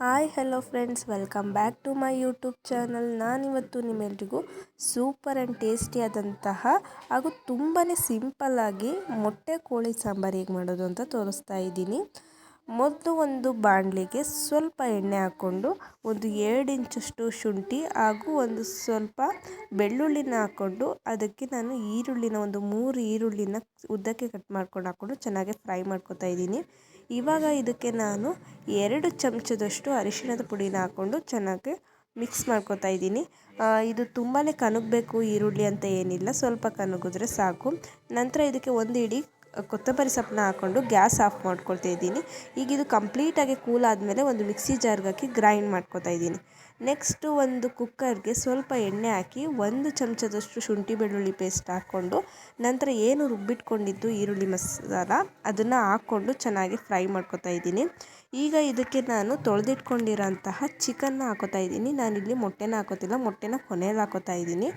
Hi, hello friends, welcome back to my YouTube channel. ನಾನಿವತ್ತು ನಿಮ್ಮೆಲ್ರಿಗೂ super and ಟೇಸ್ಟಿಯಾದಂತಹ ಹಾಗೂ ತುಂಬಾ ಸಿಂಪಲ್ಲಾಗಿ ಮೊಟ್ಟೆ ಕೋಳಿ ಸಾಂಬಾರು ಹೇಗೆ ಮಾಡೋದು ಅಂತ ತೋರಿಸ್ತಾ ಇದ್ದೀನಿ. ಮೊದಲು ಒಂದು ಬಾಣಲಿಗೆ ಸ್ವಲ್ಪ ಎಣ್ಣೆ ಹಾಕ್ಕೊಂಡು ಒಂದು ಎರಡು ಇಂಚಷ್ಟು ಶುಂಠಿ ಹಾಗೂ ಒಂದು ಸ್ವಲ್ಪ ಬೆಳ್ಳುಳ್ಳಿನ ಹಾಕ್ಕೊಂಡು ಅದಕ್ಕೆ ನಾನು ಈರುಳ್ಳಿನ ಒಂದು ಮೂರು ಈರುಳ್ಳಿನ ಉದ್ದಕ್ಕೆ ಕಟ್ ಮಾಡ್ಕೊಂಡು ಹಾಕ್ಕೊಂಡು ಚೆನ್ನಾಗಿ ಫ್ರೈ ಮಾಡ್ಕೊತಾ ಇದ್ದೀನಿ. ಇವಾಗ ಇದಕ್ಕೆ ನಾನು ಎರಡು ಚಮಚದಷ್ಟು ಅರಿಶಿಣದ ಪುಡಿನ ಹಾಕ್ಕೊಂಡು ಚೆನ್ನಾಗಿ ಮಿಕ್ಸ್ ಮಾಡ್ಕೊತಾ ಇದ್ದೀನಿ. ಇದು ತುಂಬಾ ಕನಗಬೇಕು ಈರುಳ್ಳಿ ಅಂತ ಏನಿಲ್ಲ, ಸ್ವಲ್ಪ ಕನಗಿದ್ರೆ ಸಾಕು. ನಂತರ ಇದಕ್ಕೆ ಒಂದು ಇಡೀ ಕೊತ್ತಂಬರಿ ಸೊಪ್ಪನ್ನ ಹಾಕ್ಕೊಂಡು ಗ್ಯಾಸ್ ಆಫ್ ಮಾಡ್ಕೊಳ್ತಾ ಇದ್ದೀನಿ. ಈಗ ಇದು ಕಂಪ್ಲೀಟಾಗಿ ಕೂಲ್ ಆದಮೇಲೆ ಒಂದು ಮಿಕ್ಸಿ ಜಾರ್ಗೆ ಹಾಕಿ ಗ್ರೈಂಡ್ ಮಾಡ್ಕೊತಾ ಇದ್ದೀನಿ. ನೆಕ್ಸ್ಟು ಒಂದು ಕುಕ್ಕರ್ಗೆ ಸ್ವಲ್ಪ ಎಣ್ಣೆ ಹಾಕಿ ಒಂದು ಚಮಚದಷ್ಟು ಶುಂಠಿ ಬೆಳ್ಳುಳ್ಳಿ ಪೇಸ್ಟ್ ಹಾಕ್ಕೊಂಡು ನಂತರ ಏನು ರುಬ್ಬಿಟ್ಕೊಂಡಿದ್ದು ಈರುಳ್ಳಿ ಮಸಾಲ, ಅದನ್ನು ಹಾಕ್ಕೊಂಡು ಚೆನ್ನಾಗಿ ಫ್ರೈ ಮಾಡ್ಕೊತಾ ಇದ್ದೀನಿ. ಈಗ ಇದಕ್ಕೆ ನಾನು ತೊಳೆದಿಟ್ಕೊಂಡಿರೋಂತಹ ಚಿಕನ್ನ ಹಾಕೋತಾ ಇದ್ದೀನಿ. ನಾನಿಲ್ಲಿ ಮೊಟ್ಟೆನ ಹಾಕೋತಿಲ್ಲ, ಮೊಟ್ಟೆನ ಕೊನೆಯಲ್ಲಿ ಹಾಕೋತಾ ಇದ್ದೀನಿ.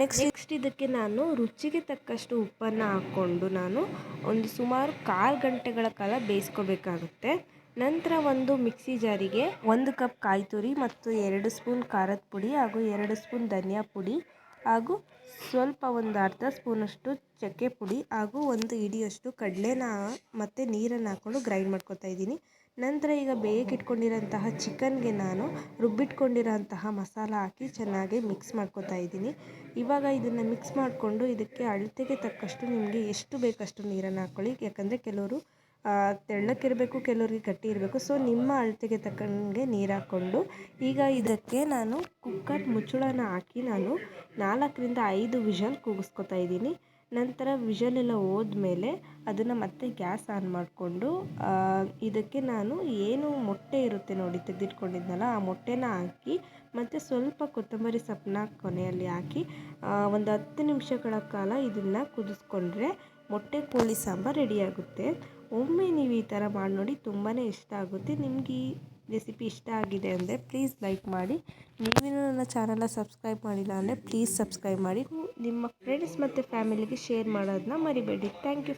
ನೆಕ್ಸ್ಟ್ ನೆಕ್ಸ್ಟ್ ಇದಕ್ಕೆ ನಾನು ರುಚಿಗೆ ತಕ್ಕಷ್ಟು ಉಪ್ಪನ್ನು ಹಾಕ್ಕೊಂಡು ನಾನು ಒಂದು ಸುಮಾರು ಕಾಲು ಗಂಟೆಗಳ ಕಾಲ ಬೇಯಿಸ್ಕೋಬೇಕಾಗುತ್ತೆ. ನಂತರ ಒಂದು ಮಿಕ್ಸಿ ಜಾರಿಗೆ ಒಂದು ಕಪ್ ಕಾಯಿ ತುರಿ ಮತ್ತು ಎರಡು ಸ್ಪೂನ್ ಖಾರದ ಪುಡಿ ಹಾಗೂ ಎರಡು ಸ್ಪೂನ್ ಧನಿಯಾ ಪುಡಿ ಹಾಗೂ ಸ್ವಲ್ಪ ಒಂದು ಅರ್ಧ ಸ್ಪೂನಷ್ಟು ಚಕ್ಕೆ ಪುಡಿ ಹಾಗೂ ಒಂದು ಇಡಿಯಷ್ಟು ಕಡಲೆನ ಮತ್ತು ನೀರನ್ನು ಹಾಕ್ಕೊಂಡು ಗ್ರೈಂಡ್ ಮಾಡ್ಕೊತಾ ಇದ್ದೀನಿ. ನಂತರ ಈಗ ಬೇಯಕ್ಕಿಟ್ಕೊಂಡಿರೋಂತಹ ಚಿಕನ್ಗೆ ನಾನು ರುಬ್ಬಿಟ್ಕೊಂಡಿರೋಂತಹ ಮಸಾಲ ಹಾಕಿ ಚೆನ್ನಾಗಿ ಮಿಕ್ಸ್ ಮಾಡ್ಕೊತಾ ಇದ್ದೀನಿ. ಇವಾಗ ಇದನ್ನು ಮಿಕ್ಸ್ ಮಾಡಿಕೊಂಡು ಇದಕ್ಕೆ ಅಳತೆಗೆ ತಕ್ಕಷ್ಟು ನಿಮಗೆ ಎಷ್ಟು ಬೇಕಷ್ಟು ನೀರನ್ನು ಹಾಕ್ಕೊಳ್ಳಿ ಯಾಕಂದರೆ ಕೆಲವರು ತೆಳ್ಳಕ್ಕಿರಬೇಕು ಕೆಲವ್ರಿಗೆ ಗಟ್ಟಿ ಇರಬೇಕು. ಸೊ ನಿಮ್ಮ ಅಳತೆಗೆ ತಕ್ಕಂಗೆ ನೀರು ಹಾಕ್ಕೊಂಡು, ಈಗ ಇದಕ್ಕೆ ನಾನು ಕುಕ್ಕರ್ ಮುಚ್ಚಳನ ಹಾಕಿ ನಾನು ನಾಲ್ಕರಿಂದ ಐದು ವಿಷಲ್ ಕೂಗಿಸ್ಕೊತಾ ಇದ್ದೀನಿ. ನಂತರ ವಿಷಲೆಲ್ಲ ಹೋದ್ಮೇಲೆ ಅದನ್ನು ಮತ್ತೆ ಗ್ಯಾಸ್ ಆನ್ ಮಾಡಿಕೊಂಡು ಇದಕ್ಕೆ ನಾನು ಏನು ಮೊಟ್ಟೆ ಇರುತ್ತೆ ನೋಡಿ ತೆಗೆದಿಟ್ಕೊಂಡಿದ್ನಲ್ಲ, ಆ ಮೊಟ್ಟೆನ ಹಾಕಿ ಮತ್ತು ಸ್ವಲ್ಪ ಕೊತ್ತಂಬರಿ ಸೊಪ್ಪನ್ನ ಕೊನೆಯಲ್ಲಿ ಹಾಕಿ ಒಂದು ಹತ್ತು ನಿಮಿಷಗಳ ಕಾಲ ಇದನ್ನು ಕುದಿಸ್ಕೊಂಡ್ರೆ ಮೊಟ್ಟೆ ಕೋಳಿ ಸಾಂಬಾರು ರೆಡಿಯಾಗುತ್ತೆ ಒಮ್ಮೆ ನೀವು ಈ ಥರ ಮಾಡಿ ನೋಡಿ ತುಂಬಾ ಇಷ್ಟ ಆಗುತ್ತೆ. ನಿಮಗೆ ಈ ರೆಸಿಪಿ ಇಷ್ಟ ಆಗಿದೆ ಅಂದರೆ ಪ್ಲೀಸ್ ಲೈಕ್ ಮಾಡಿ. ನೀವೇನು ನನ್ನ ಚಾನಲ್ನ ಸಬ್ಸ್ಕ್ರೈಬ್ ಮಾಡಿಲ್ಲ ಅಂದರೆ ಪ್ಲೀಸ್ ಸಬ್ಸ್ಕ್ರೈಬ್ ಮಾಡಿ. ನಿಮ್ಮ ಫ್ರೆಂಡ್ಸ್ ಮತ್ತು ಫ್ಯಾಮಿಲಿಗೆ ಶೇರ್ ಮಾಡೋದನ್ನ ಮರಿಬೇಡಿ. Thank you.